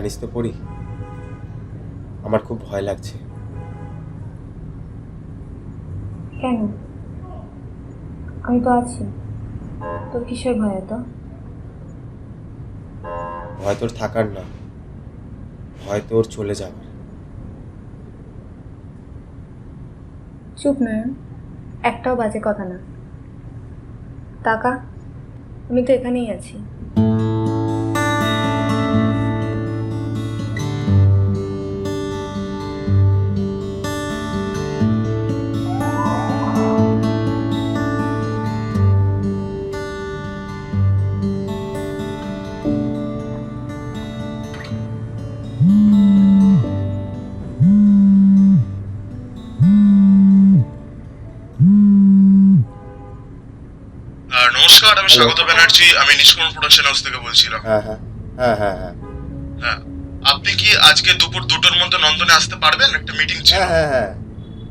জানিস তো পড়ি। আমার খুব ভয় লাগছে। কেন? আমি তো আছি। তোর কিসের ভয় এত? ভয় তোর থাকার না। ভয় তোর চলে যাবার চুপ নয়ন একটাও বাজে কথা না। টাকা আমি তো এখানেই আছি। স্বাগত ব্যানার্জি আমি নিষ্কর্ম প্রোডাকশন হাউস থেকে বলছিলাম। হ্যাঁ হ্যাঁ হ্যাঁ হ্যাঁ হ্যাঁ। হ্যাঁ। আপনি কি আজকে দুপুর দুটোর মধ্যে নন্দনে আসতে পারবেন? একটা মিটিং ছিল। হ্যাঁ হ্যাঁ হ্যাঁ।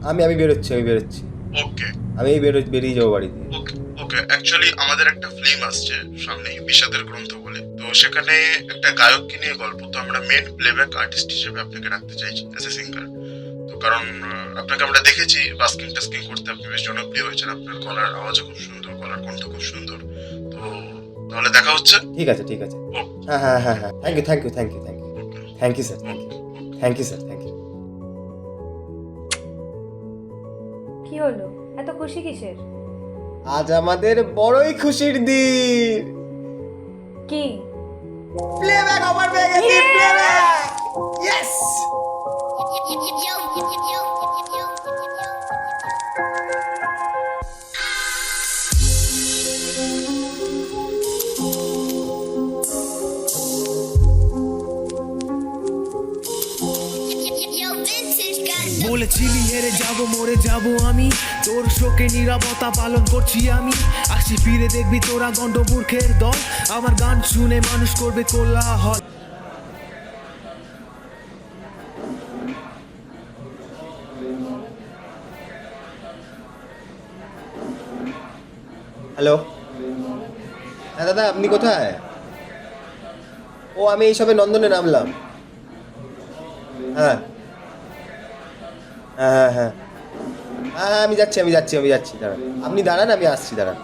আমি আমি বেরোচ্ছি আমি বেরোচ্ছি। ওকে। আমি বেরো বেরিয়ে যাব বাড়ি দিয়ে। ওকে ওকে। অ্যাকচুয়ালি আমাদের একটা ফিল্ম আসছে সামনে বিষাদের গ্রন্থ বলে। তো সেখানে একটা গায়ককে নিয়ে গল্প। তো আমরা মেন প্লেব্যাক আর্টিস্ট হিসেবে আপনাকে রাখতে চাইছি অ্যাজ এ সিঙ্গার কারণ আপনাকে আমরা দেখেছি বাস্কিং টাস্কিং করতে আপনি বেশ জনপ্রিয় হয়েছেন। আপনার গলার আওয়াজও খুব সুন্দর গলার কণ্ঠ খুব সুন্দর। তো তাহলে দেখা হচ্ছে। ঠিক আছে ঠিক আছে। হ্যাঁ হ্যাঁ হ্যাঁ হ্যাঁ। Thank you thank you thank you thank you thank you sir thank you thank you sir thank you কি হলো? এত খুশি কিসের? আজ আমাদের বড়ই খুশির দিন। কি? প্লেব্যাক অফার পেয়ে গেছি প্লেব্যাক ইয়েস বলেছিলি হেরে যাব, মরে যাব আমি। তোর শোকে নিরাপত্তা পালন করছি আমি। আসি ফিরে দেখবি তোরা গন্ডমূর্খের দল। আমার গান শুনে মানুষ করবে কোলাহল। হ্যালো। হ্যাঁ দাদা, আপনি কোথায়? ও, আমি এই সবে নন্দনে নামলাম। হ্যাঁ। হ্যাঁ হ্যাঁ হ্যাঁ। হ্যাঁ হ্যাঁ আমি যাচ্ছি আমি যাচ্ছি আমি যাচ্ছি, দাঁড়ান। আপনি দাঁড়ান, আমি আসছি, দাঁড়ান।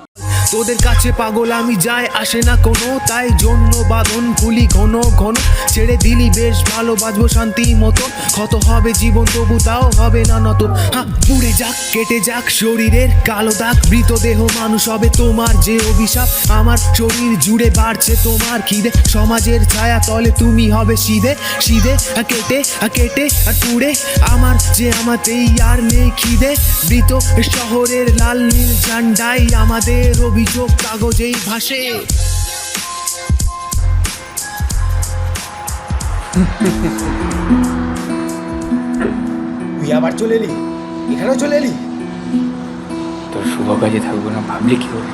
তোদের কাছে পাগল, আমি যাই আসে না কোনো, তাই জন্য বাঁধন খুলি ঘন ঘন। ছেড়ে দিলি বেশ ভালো বাজবো শান্তি মতো ক্ষত হবে জীবন, তবু তাও হবে না নত হ্যাঁ পুড়ে যাক, কেটে যাক, শরীরের কালো দাগ। মৃতদেহ মানুষ হবে তোমার যে অভিশাপ। আমার শরীর জুড়ে বাড়ছে তোমার খিদে। সমাজের ছায়া তলে তুমি হবে সিধে সিধে কেটে কেটে আর পুড়ে। আমার যে আমাতেই আর নেই খিদে। মৃত শহরের লাল নীল ঝান্ডাই আমাদের অভিযোগ কাগজেই ভাসে। তুই আবার চলে এলি? এখানেও চলে এলি? তোর শুভ কাজে থাকব না ভাবলি কি করে?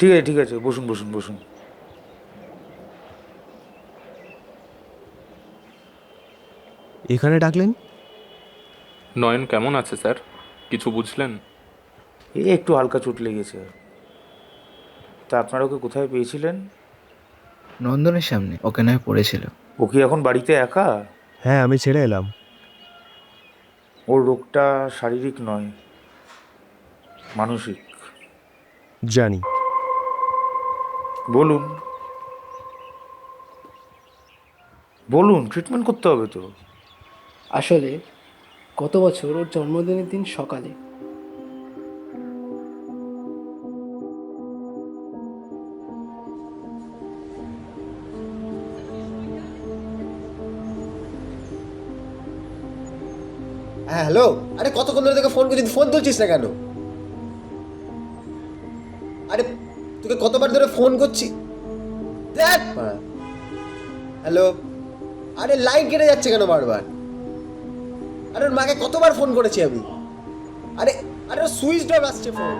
ঠিক আছে ঠিক আছে বসুন বসুন বসুন। এখানে ডাকলেন? নয়ন কেমন আছে স্যার? কিছু বুঝলেন? এই একটু হালকা চোট লেগেছে। তা আপনারা ওকে কোথায় পেয়েছিলেন? নন্দনের সামনে ওকে নয় পড়েছিল। ও কি এখন বাড়িতে একা? হ্যাঁ আমি ছেড়ে এলাম। ওর রোগটা শারীরিক নয় মানসিক। জানি। বলুন। বলুন ট্রিটমেন্ট করতে হবে তো। আসলে গত বছর ওর জন্মদিনের দিন সকালে। হ্যাঁ হ্যালো? আরে কতক্ষণ ধরে তোকে ফোন করছি? ফোন তুলছিস না কেন? আরে তোকে কতবার ধরে ফোন করছি? দেখ। হ্যালো আরে লাইন কেটে যাচ্ছে কেন বারবার? আরে ওর মাকে কতবার ফোন করেছি আমি? আরে আরে সুইচ অফ আসছে ফোন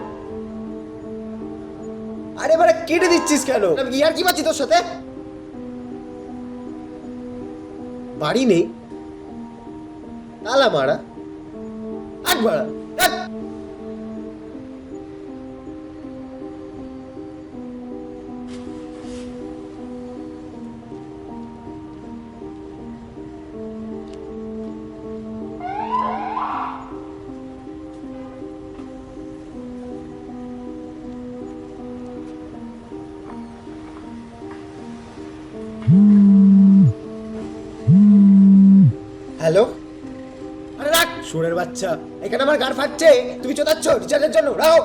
আরে এবারে কেটে দিচ্ছিস কেন? আমি কি আর কি পাচ্ছি তোর সাথে? বাড়ি নেই। তালা মারা। আট মারা হ্যালো? আরে রাখ। সুরের বাচ্চা এখানে আমার গাড় ফাটছে। তুমি চোদাচ্ছ রিচার্জের জন্য রাও।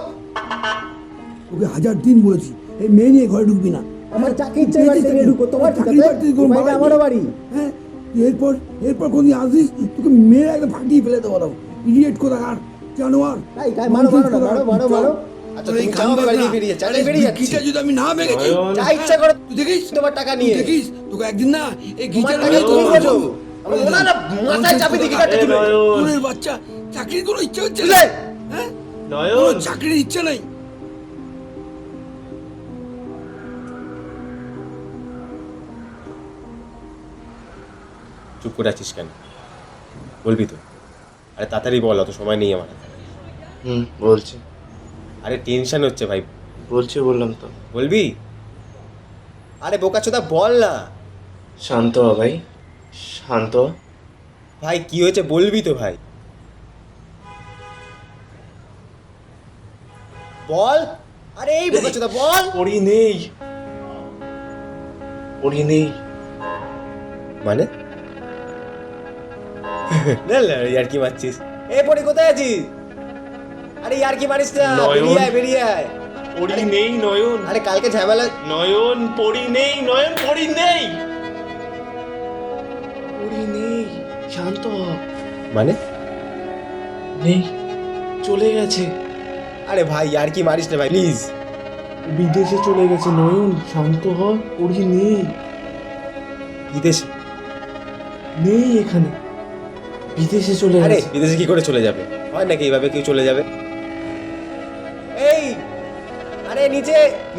ওকে হাজার দিন বলেছি এই মেয়ে নিয়ে ঘরে ঢুকবি না। আমার চাকরির জায়গা থেকে ঢুকো তোমার চাকরি বাড়ি আমারও বাড়ি। হ্যাঁ এরপর এরপর কোনদিন আসিস তোকে মেরে একদম ফাটিয়ে ফেলে দেবো ইডিয়েট কোথাকার জানোয়ার। মারো মারো মারো মারো। আচ্ছা তুমি যাও আমি বেরিয়ে যাচ্ছি বেরিয়ে যাচ্ছি। গিটা যদি আমি না ভেঙেছি যা ইচ্ছা করো তুই দেখিস? তোমার টাকা নিয়ে দেখিস? তোকে একদিন না এই গিটার টাকা তুমি বোঝো আমার ওনারা মাথায় চাপে দিয়ে গিটারটা তুলে তোর বাচ্চা চাকরির কোনো ইচ্ছা হচ্ছে না। হ্যাঁ? চাকরির ইচ্ছা নেই। চুপ করে আছিস কেন? বলবি তো? আরে তাড়াতাড়ি বল অত সময় নেই আমার। হুম বলছি। আরে টেনশন হচ্ছে ভাই। বলছি বললাম তো। বলবি? আরে বোকাচোদা বল না। শান্ত হ ভাই শান্ত। হ। ভাই কি হয়েছে বলবি তো ভাই। বল। আরে এই বোকাচোদা বল। পড়ি নেই। পড়ি নেই। মানে? না না ইয়ার কি মারছিস। এ পড়ি কোথায় আছিস? আরে ইয়ার কি মারিস না বেরিয়ে আয় বেরিয়ে আয়। পড়ি নেই নয়ন। আরে কালকে ঝামেলা নয়ন পড়ি নেই নয়ন পড়ি নেই। পড়ি নেই শান্ত। মানে? নেই চলে গেছে। আরে ভাই ইয়ার কি মারিস না ভাই প্লিজ বিদেশে চলে গেছে নয়ন শান্ত হ পড়ি নেই। বিদেশে? নেই এখানে। বিদেশে চলে আরে বিদেশে কি করে চলে যাবে? হয় নাকি এইভাবে কেউ চলে যাবে?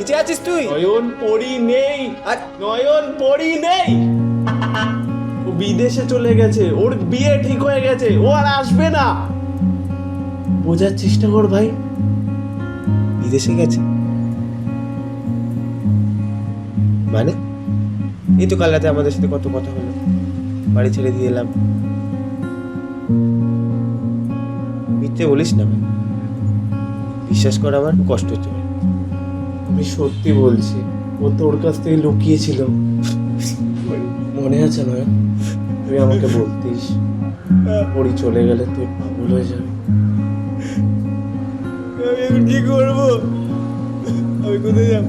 নিচে আছিস তুই? নয়ন পড়ি নেই। আর নয়ন পড়ি নেই। ও বিদেশে চলে গেছে। ওর বিয়ে ঠিক হয়ে গেছে। ও আর আসবে না। বোঝার চেষ্টা কর ভাই। বিদেশে গেছে। মানে? এই তো কাল রাতে আমাদের সাথে কত কথা হলো। বাড়ি ছেড়ে দিয়ে এলাম। মিথ্যে বলিস না ভাই। বিশ্বাস কর আমার কষ্ট হচ্ছে আমি সত্যি বলছি, ও তোর কাছ থেকে লুকিয়েছিল। মনে আছে নয় তুই আমাকে বলতিস, পড়ি চলে গেলে তুই পাগল হয়ে যাবে। আমি কি করব? আমি কোথায় যাব?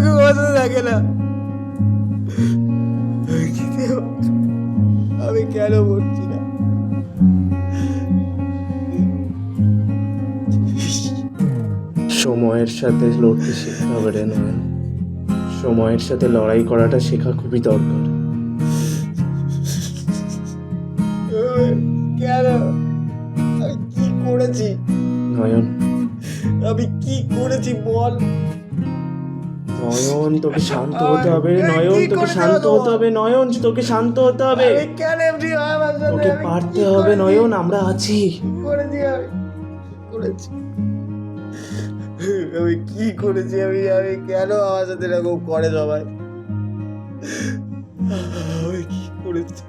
কেউ কথা থাকে না। আমি কেন না? সময়ের সাথে লড়তে শেখা হবে রে নয়ন। সময়ের সাথে লড়াই করাটা শেখা খুবই দরকার। কেন? আমি কি করেছি? নয়ন। আমি কি করেছি বল? নয়ন তোকে শান্ত হতে হবে। নয়ন তোকে শান্ত হতে হবে। নয়ন তোকে শান্ত হতে হবে? তোকে পারতে হবে নয়ন আমরা আছি। আমি? কি করেছি? আমি আমি কেন আমার সাথে এরকম করে সবাই। আমি কি করেছি?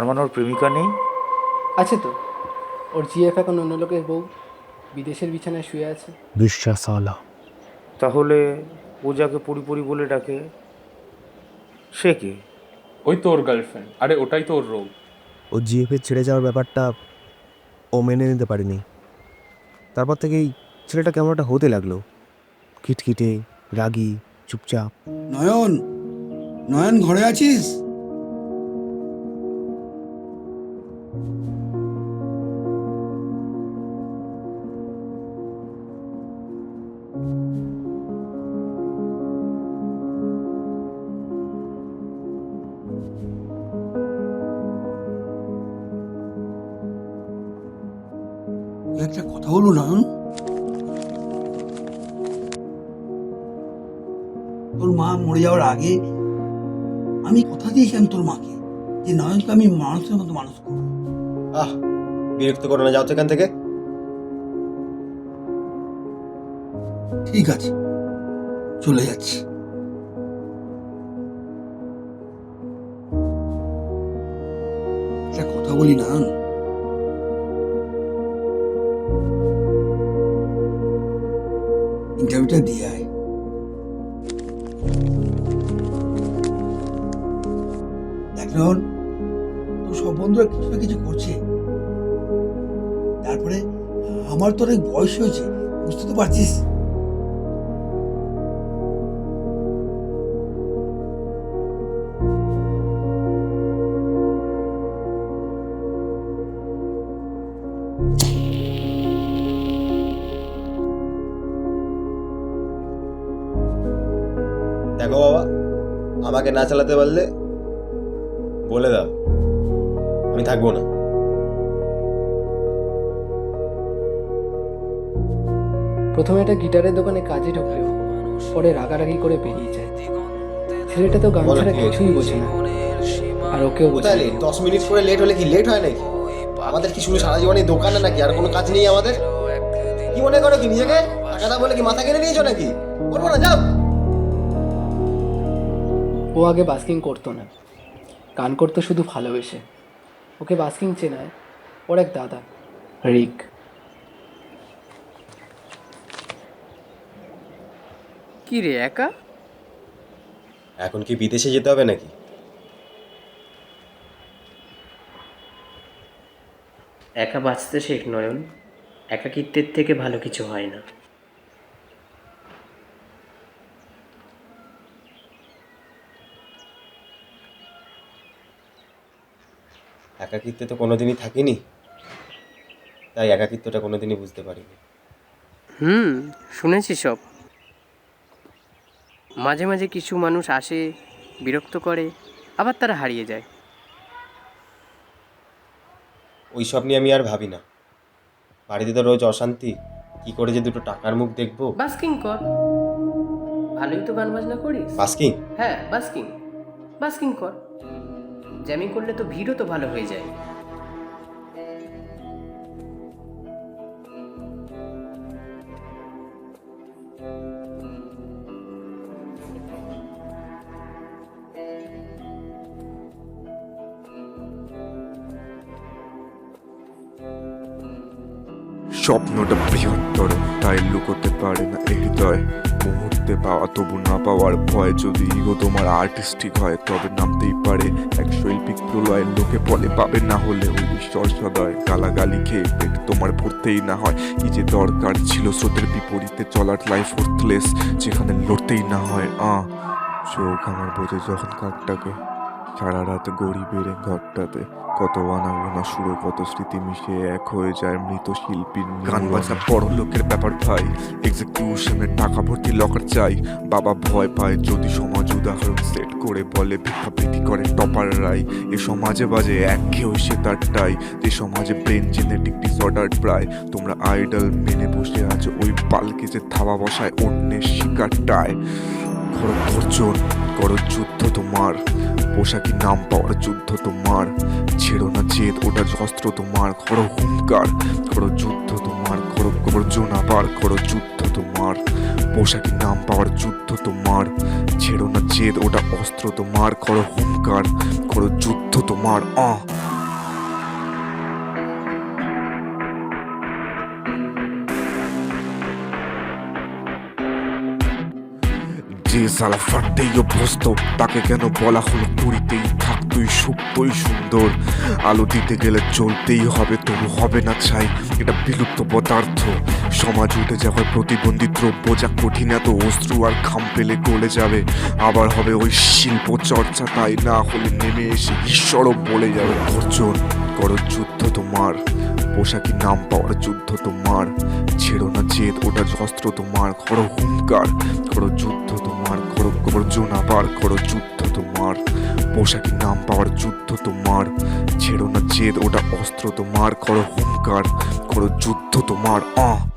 তার মানে ওর প্রেমিকা নেই। আছে তো। ওর জিএফ এখন অন্য লোকের বউ বিদেশের বিছানায় শুয়ে আছে। বিশ্বাস আলা। তাহলে ও যাকে পরিপরি বলে ডাকে সে কে? ওই তো ওর গার্লফ্রেন্ড আরে ওটাই তো ওর রোগ ও জিএফের ছেড়ে যাওয়ার ব্যাপারটা ও মেনে নিতে পারেনি। তারপর থেকেই ছেলেটা কেমন একটা হতে লাগল। খিটখিটে রাগী চুপচাপ। নয়ন! নয়ন ঘরে আছিস? আগে আমি কথা দিয়েছিলাম তোর মাকে যে নয়নকে আমি মানুষের মতো মানুষ করব। আহ বিরক্ত করো না যাও তো এখান থেকে। ঠিক আছে চলে যাচ্ছি। একটা কথা বলি না ইন্টারভিউটা দিয়ে রহন, তোর সব বন্ধুরা কিছু না কিছু করছে। তারপরে আমার তো অনেক বয়স হয়েছে বুঝতে তো পারছিস। দেখো বাবা আমাকে না চালাতে পারলে বলে দাও। আমি থাকব না। প্রথমে একটা গিটারের দোকানে কাজে ঢুকলেও পরে রাগারাগি করে বেরিয়ে যায়। ছেলেটা তো গান ছাড়া কিছুই বোঝে না। আর ওকেও বোঝে দশ মিনিট করে লেট হলে কি লেট হয় নাকি? আমাদের কি শুধু সারা জীবনে দোকানে নাকি? আর কোনো কাজ নেই আমাদের? কি মনে করো কি নিজেকে টাকাটা বলে কি মাথা কিনে নিয়েছো নাকি? করব না যাও। ও আগে বাস্কিং করতো না। গান করতো শুধু ভালোবেসে। ওকে বাস্কিং চেনায় ওর এক দাদা রিক। কি রে একা? এখন কি বিদেশে যেতে হবে নাকি? একা বাঁচতে শেখ নয়ন একাকিত্বের থেকে ভালো কিছু হয় না। একাকিত্বে তো কোনোদিনই থাকিনি। তাই একাকিত্বটা কোনোদিনই বুঝতে পারিনি। হুম শুনেছি সব। মাঝে মাঝে কিছু মানুষ আসে বিরক্ত করে আবার তারা হারিয়ে যায়। ওই সব নিয়ে আমি আর ভাবি না। বাড়িতে তো রোজ অশান্তি। কি করে যে দুটো টাকার মুখ দেখব? বাস্কিং কর। ভালোই তো গান বাজনা করিস। বাস্কিং? হ্যাঁ বাস্কিং। বাস্কিং কর। জ্যামিং করলে তো ভিড়ও তো ভালো হয়ে যায়। স্বপ্নটা বৃহত্তর, তাই লুকোতে পারে না এই হৃদয়। মুহূর্তে পাওয়া, তবু না পাওয়ার ভয় যদি ইগো তোমার আর্টিস্টিক হয়, তবে নামতেই পারে। এক শৈল্পিক প্রলয়ের লোকে বলে, পাবে না হলে ওই সদয় গালাগালি খেয়ে পেট তোমার ভরতেই না হয়। কি যে দরকার ছিল স্রোতের বিপরীতে চলার লাইফ ওর্থলেস যেখানে লড়তেই না হয়। আ চোখ আমার বোঝে যখন কাকটাকে। সারা রাত গরিবের ঘরটাতে কত আনাগোনা সুরে কত স্মৃতি মিশে এক হয়ে যায় মৃত শিল্পীর গান বড় লোকের ব্যাপার ভাই। এক্সিকিউশনের টাকা ভর্তি লকার চাই। বাবা ভয় পায় যদি সমাজ উদাহরণ সেট করে বলে ভিক্ষাবৃত্তি করে টপার রাই এ সমাজে বাজে এক ঘেউ সে তারটাই যে সমাজে ব্রেন জেনেটিক ডিসঅর্ডার প্রায়। তোমরা আইডল মেনে বসে আছো ওই পালকে যে থাবা বসায় অন্যের শিকারটায় করো গর্জন করো যুদ্ধ তোমার। পোশাকি নাম পাওয়ার যুদ্ধ তোমার। ছেড়ো না জেদ ওটা অস্ত্র তোমার। করো হুঙ্কার, করো যুদ্ধ তোমার। করো গর্জন আবার করো যুদ্ধ তোমার। পোশাকি নাম পাওয়ার যুদ্ধ তোমার। ছেড়ো না জেদ, ওটা অস্ত্র তোমার। করো হুঙ্কার, করো যুদ্ধ তোমার। আহ! যে সালা ফাটতেই অভ্যস্ত, তাকে কেন বলা হলো পুরীতেই থাকতই সুপ্তই সুন্দর। আলো দিতে গেলে চলতেই হবে, তবু হবে না ছাই, এটা বিলুপ্ত পদার্থ। সমাজ উঠে যাওয়ার প্রতিবন্ধী দ্রব্য যা কঠিন, এত অশ্রু আর খাম পেলে গলে যাবে। আবার হবে ওই শিল্প চর্চা তাই না হলে নেমে এসে ঈশ্বরও বলে যাবে, অর্জন, করো যুদ্ধ তোমার। পোশাকি নাম পাওয়ার যুদ্ধ তোমার। ছেড়ো না জেদ, ওটা অস্ত্র তোমার। করো হুঙ্কার, করো যুদ্ধ তোমার। করো গর্জন আবার করো যুদ্ধ তোমার। পোশাকি নাম পাওয়ার যুদ্ধ তোমার। ছেড়ো না জেদ, ওটা অস্ত্র তোমার। করো হুঙ্কার, করো যুদ্ধ তোমার। আহ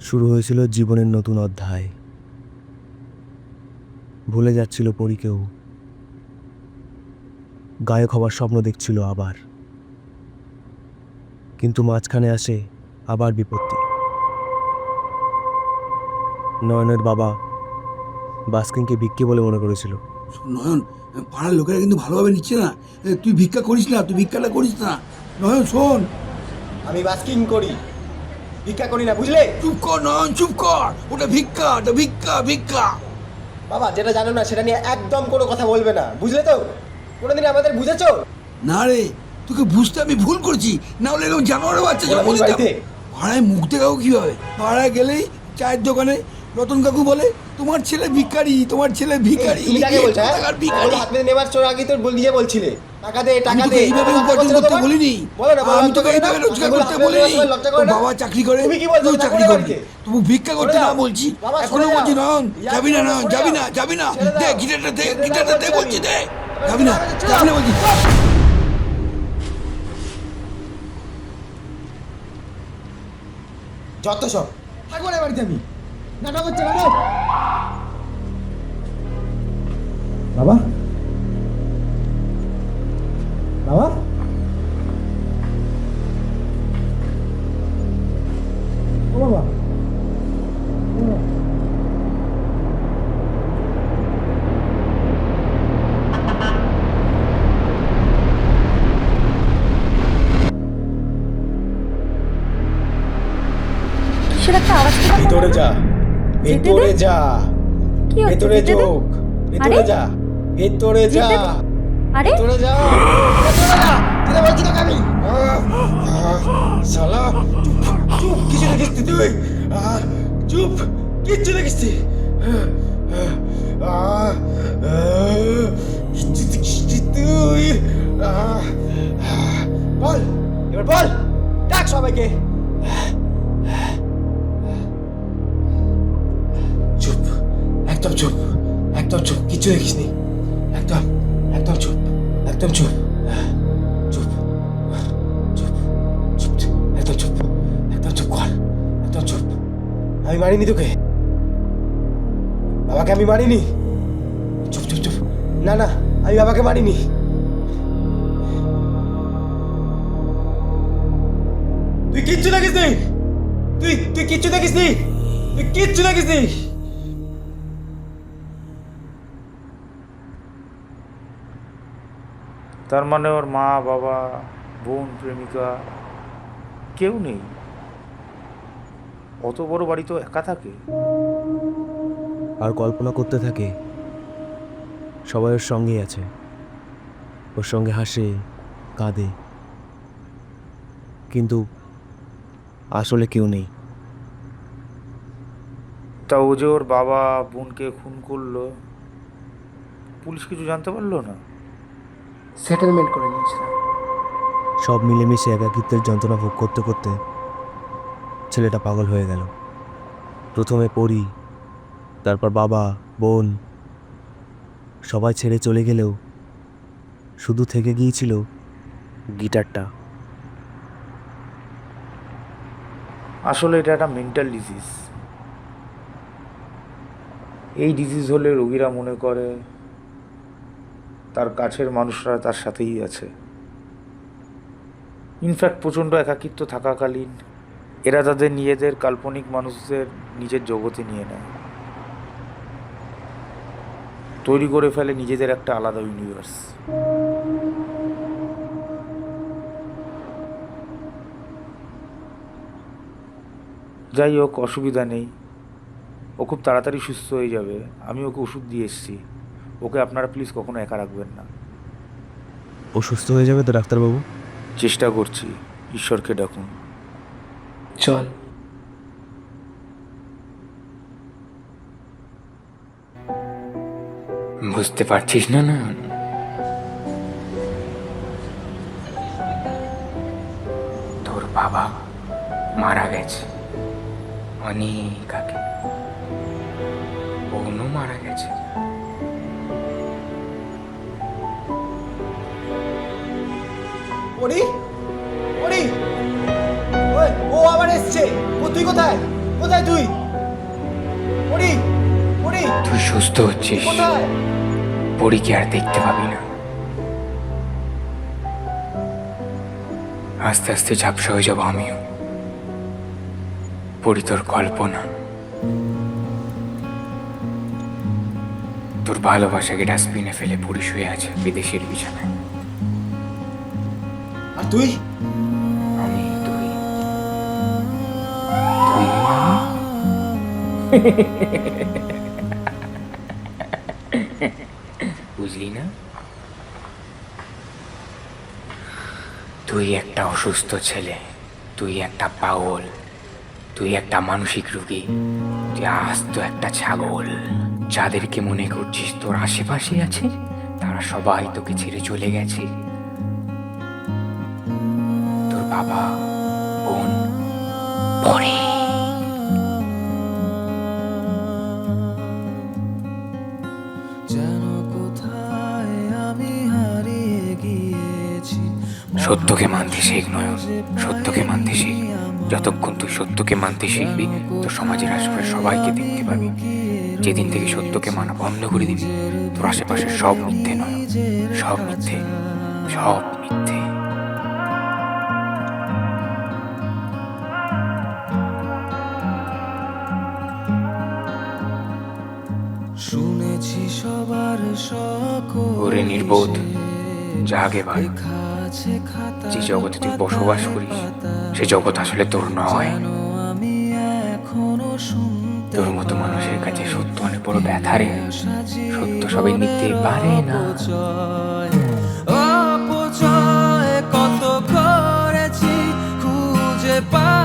শুরু হয়েছিল জীবনের নতুন অধ্যায়। ভুলে যাচ্ছিল পরীকেও। গায়ক হবার স্বপ্ন দেখছিল আবার। কিন্তু মাঝখানে আসে আবার বিপত্তি। নয়নের বাবা বাস্কিনকে ভিক্ষে বলে মনে করেছিল। নয়ন পাড়ার লোকেরা কিন্তু ভালোভাবে নিচ্ছে না। তুই ভিক্ষা করিস না তুই ভিক্ষাটা করিস না। নয়ন শোন। আমি বাস্কিং করি। ভিক্ষা করি না বুঝলে? চুপ কর নয়ন চুপ কর। ওটা ভিক্ষা ওটা ভিক্ষা ভিক্ষা। বাবা যেটা জানো না সেটা নিয়ে একদম কোনো কথা বলবে না। বুঝলে তো? কোনোদিন আমাদের বুঝেছ? না রে তোকে বুঝতে আমি ভুল করছি। না হলে এরকম জানোয়ার বাচ্চা ওরা জন্ম দিতাম। বাড়িতে? পাড়ায় মুখ দেখাও কীভাবে? পাড়ায় গেলেই চায়ের দোকানে রতন কাকু বলে তোমার ছেলে ভিখারি তোমার ছেলে ভিখারি তুমি কাকে বলছো হ্যাঁ? কোথাকার ভিখারি। হাত পেতে নেবার চোর আগে তো বলিয়ে নিজে বলছিলে। টাকা দে টাকা দে। এইভাবে লজ্জা উপার্জন করতে বলিনি। আমি তোকে এইভাবে রোজগার করতে বলিনি? বাবা চাকরি করে? তুই চাকরি করে করবি তুমি ভিক্ষা করতে সরে না যাও। বলছি। এখনও বলছি যাও। যাবি না যাবি না যাবি না। দে গিটারটা দে গিটারটা দে বলছি দে। যাবি না যাবি না বলছি। যত সব। থাকব না এ বাড়িতে আমি। নাটক হচ্ছে নাটক। বাবা। বাবা? ও বাবা? ভিতরে যা। ভেতরে যা। ভেতরে? যোগ ভেতরে যা। ভেতরে যা। আরে আমি মারিনি। চুপ চুপ চুপ। না না, আমি বাবাকে মারিনি। তুই কিচ্ছু দেখিস নি তুই তুই কিচ্ছু দেখিস নি তুই কিচ্ছু দেখিস নি তার মানে ওর মা, বাবা, বোন, প্রেমিকা কেউ নেই। অত বড় বাড়ি তো একা থাকে। আর কল্পনা করতে থাকে সবাই ওর সঙ্গেই আছে। ওর সঙ্গে হাসে কাঁদে। কিন্তু আসলে কেউ নেই। তা ও যে ওর বাবা বোনকে খুন করল পুলিশ কিছু জানতে পারল না? সেটেলমেন্ট করে নিয়েছিলাম। সব মিলেমিশে একাকিত্বের যন্ত্রণা ভোগ করতে করতে ছেলেটা পাগল হয়ে গেল। প্রথমে পড়ি তারপর বাবা, বোন সবাই ছেড়ে চলে গেলেও শুধু থেকে গিয়েছিল গিটারটা। আসলে এটা একটা মেন্টাল ডিজিজ এই ডিজিজ হলে রোগীরা মনে করে তার কাছের মানুষরা তার সাথেই আছে। ইনফ্যাক্ট প্রচণ্ড একাকিত্ব থাকাকালীন এরা তাদের নিজেদের কাল্পনিক মানুষদের নিজের জগতে নিয়ে নেয়। তৈরি করে ফেলে নিজেদের একটা আলাদা ইউনিভার্স যাই হোক অসুবিধা নেই। ও খুব তাড়াতাড়ি সুস্থ হয়ে যাবে। আমি ওকে ওষুধ দিয়ে এসেছি। ওকে আপনারা প্লিজ কখনো একা রাখবেন না। ও সুস্থ হয়ে যাবে তো ডাক্তারবাবু? চেষ্টা করছি। ঈশ্বরকে ডাকুন। চল। বুঝতে পারছিস না না? তোর বাবা মারা গেছে। অনেক আগে বোনও মারা গেছে। পড়ি ওই ও আবার এসছে। ও তুই কোথায়? কোথায় তুই? পড়ি পড়ি তুই সুস্থ হচ্ছিস। কোথায়? পরীকে আর দেখতে পাবি না। আস্তে আস্তে ঝাপসা হয়ে যাব আমিও। পড়ি তোর কল্পনা তোর ভালোবাসাকে ডাস্টবিনে ফেলে পড়ি শুয়ে আছে বিদেশের বিছানায়। আর তুই? আমি তুই। তুই বুঝলি না? তুই একটা অসুস্থ ছেলে, তুই একটা পাগল, তুই একটা মানসিক রোগী, তুই আস্ত একটা ছাগল। যাদেরকে মনে করছিস তোর আশেপাশে আছে, তারা সবাই তোকে ছেড়ে চলে গেছে। তোর বাবা সত্যকে মানতে শেখ নয়ন সত্যকে মানতে শেখ। যতক্ষণ তুই সত্যকে মানতে শিখবি তোর সমাজের আশেপাশে সবাইকে দেখতে পাবি। যেদিন থেকে সত্যকে মানা বন্ধ করে দিবি তোর আশেপাশে সব মিথ্যে নয়। সব মিথ্যে। সব মিথ্যে। শুনেছি সবার ওরে নির্বোধ জাগে ভাই। যে জগতে তুই বসবাস করিস সে জগৎ আসলে তোর নয়। তোর মতো মানুষের কাছে সত্য অনেক বড় ব্যথা রে। সত্য সবাই নিতে পারে না। কত করেছি খুঁজে পা